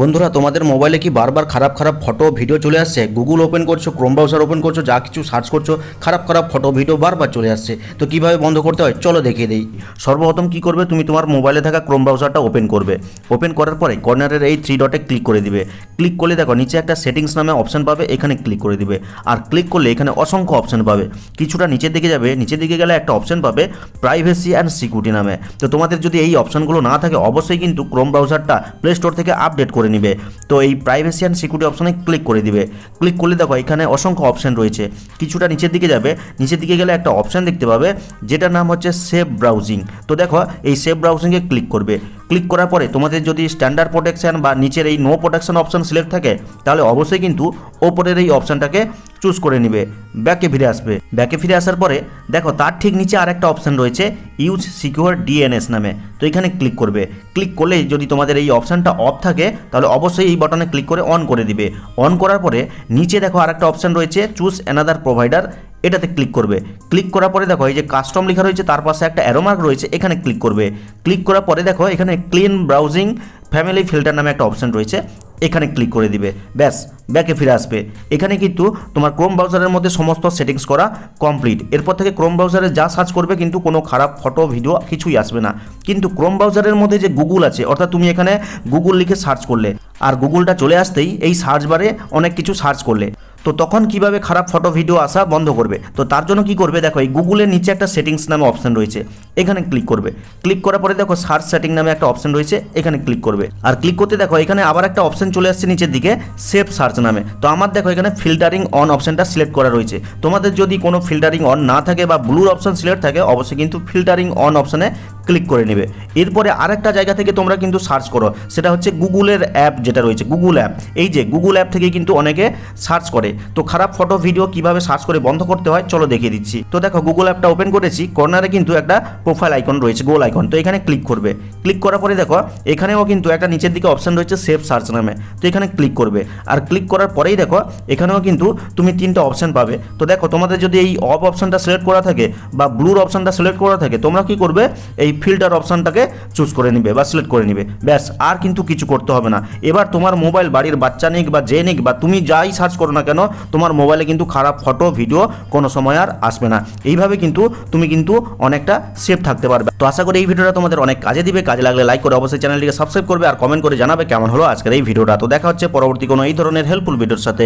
বন্ধুরা, তোমাদের মোবাইলে কি বারবার খারাপ খারাপ ফটো ভিডিও চলে আসছে? গুগল ওপেন করছ ক্রোম ব্রাউজার ওপেন করছ, যা কিছু সার্চ করছ, খারাপ খারাপ ফটো ভিডিও বারবার চলে আসছে। তো কীভাবে বন্ধ করতে হয়? চলো দেখিয়ে দিই। সর্বপ্রথম কি করবে? তুমি তোমার মোবাইলে থাকা ক্রোম ব্রাউজারটা ওপেন করবে। ওপেন করার পরে কর্নারের এই থ্রি ডটে ক্লিক করে দিবে। ক্লিক করলে দেখো, নিচে একটা সেটিংস নামে অপশন পাবে, এখানে ক্লিক করে দিবে। আর ক্লিক করলে এখানে অসংখ্য অপশন পাবে। কিছুটা নিচের দিকে যাবে, নিচের দিকে গেলে একটা অপশন পাবে প্রাইভেসি অ্যান্ড সিকিউরিটি নামে। তো তোমাদের যদি এই অপশনগুলো না থাকে, অবশ্যই কিন্তু ক্রোম ব্রাউজারটা প্লে স্টোর থেকে আপডেট করে নিবে। তো এই প্রাইভেসি অ্যান্ড সিকিউরিটি অপশানে ক্লিক করে দিবে। ক্লিক করলে দেখো এখানে অসংখ্য অপশন রয়েছে। কিছুটা নিচের দিকে যাবে। নিচের দিকে গেলে একটা অপশান দেখতে পাবে, যেটার নাম হচ্ছে সেভ ব্রাউজিং তো দেখো, এই সেভ ব্রাউজিংয়ে ক্লিক করবে। ক্লিক করার পরে তোমাদের যদি স্ট্যান্ডার্ড প্রোটেকশান বা নিচের এই নো প্রোটেকশান অপশান সিলেক্ট থাকে, তাহলে অবশ্যই কিন্তু ওপরের এই অপশনটাকে চুজ করে নিবে, ব্যাকে ফিরে আসবে। ব্যাকে ফিরে আসার পরে, দেখো তার ঠিক নিচে আর একটা অপশন রয়েছে ইউজ সিকিউর ডিএনএস নামে। তো এখানে ক্লিক করবে। ক্লিক করলে যদি তোমাদের এই অপশানটা অফ থাকে, তাহলে অবশ্যই এই বাটনে ক্লিক করে অন করে দিবে। অন করার পরে, নিচে দেখো আরেকটা অপশান রয়েছে চুজ অ্যানাদার প্রোভাইডার এটাতে ক্লিক করবে। ক্লিক করার পরে দেখো, এই যে কাস্টম লেখা রয়েছে, তার পাশে একটা অ্যারোমার্ক রয়েছে, এখানে ক্লিক করবে। ক্লিক করার পরে দেখো, এখানে ক্লিন ব্রাউজিং ফ্যামিলি ফিল্টার নামে একটা অপশন রয়েছে। এখানে ক্লিক করে দিবে। ব্যাস ব্যাকে ফিরে আসবে। এখানে কিন্তু তোমার ক্রোম ব্রাউজারের মধ্যে সমস্ত সেটিংস করা কমপ্লিট এরপর থেকে ক্রোম ব্রাউজারে যা সার্চ করবে কিন্তু কোনো খারাপ ফটো ভিডিও কিছুই আসবে না। কিন্তু ক্রোম ব্রাউজারের মধ্যে যে গুগল আছে, অর্থাৎ তুমি এখানে গুগল লিখে সার্চ করলে, আর গুগলটা চলে আসতেই এই সার্চ বারে অনেক কিছু সার্চ করলে। তো তখন কীভাবে খারাপ ফটো ভিডিও আসা বন্ধ করবে? তো তার জন্য কি করবে? দেখো, এই গুগলের নিচে একটা সেটিংস নামে অপশন রয়েছে। এখানে ক্লিক করবে। ক্লিক করার পরে দেখো সার্চ সেটিং নামে একটা অপশন রয়েছে। এখানে ক্লিক করবে। আর ক্লিক করতে দেখো, এখানে আবার একটা অপশন চলে আসছে নিচের দিকে সেভ সার্চ নামে। তো আমার দেখো, এখানে ফিল্টারিং অন অপশনটা সিলেক্ট করা রয়েছে। তোমাদের যদি কোনো ফিল্টারিং অন না থাকে বা ব্লুর অপশন সিলেক্ট থাকে, অবশ্যই কিন্তু ফিল্টারিং অন অপশনে ক্লিক করে নেবে। এরপরে আরেকটা জায়গা থেকে তোমরা কিন্তু সার্চ করো। সেটা হচ্ছে গুগলের অ্যাপ যেটা রয়েছে গুগল অ্যাপ এই যে গুগল অ্যাপ থেকে কিন্তু অনেকে সার্চ করে। তো খারাপ ফটো ভিডিও কীভাবে সার্চ করে বন্ধ করতে হয়, চলো দেখিয়ে দিচ্ছি। তো দেখো গুগল অ্যাপটা ওপেন করেছি কর্নারে কিন্তু একটা প্রোফাইল আইকন রয়েছে গোল আইকন তো এখানে ক্লিক করবে। ক্লিক করার পরে দেখো, এখানেও কিন্তু একটা নিচের দিকে অপশন রয়েছে সেভ সার্চ নামে। তো এখানে ক্লিক করবে। আর ক্লিক করার পরেই দেখো, এখানেও কিন্তু তুমি তিনটা অপশান পাবে। তো দেখো, তোমাদের যদি এই অফ অপশানটা সিলেক্ট করা থাকে বা ব্লুর অপশানটা সিলেক্ট করা থাকে, তোমরা কি করবে? এই ফিল্টার অপশনটাকে চুজ করে নিবে বা সিলেক্ট করে নিবে। ব্যাস, আর কিন্তু কিছু করতে হবে না। এবার তোমার মোবাইল বাড়ির বাচ্চা নিক বা যে নিক বা তুমি যাই সার্চ করো না কেন, তোমার মোবাইলে কিন্তু খারাপ ফটো ভিডিও কোনো সময় আর আসবে না। এইভাবে কিন্তু তুমি কিন্তু অনেকটা সেফ থাকতে পারবে। তো আশা করি এই ভিডিওটা তোমাদের অনেক কাজে দিবে। কাজে লাগলে লাইক করে অবশ্যই চ্যানেলটিকে সাবস্ক্রাইব করবে আর কমেন্ট করে জানাবে কেমন হলো আজকের এই ভিডিওটা। তো দেখা হচ্ছে পরবর্তী কোনো এই ধরনের হেল্পফুল ভিডিওর সাথে।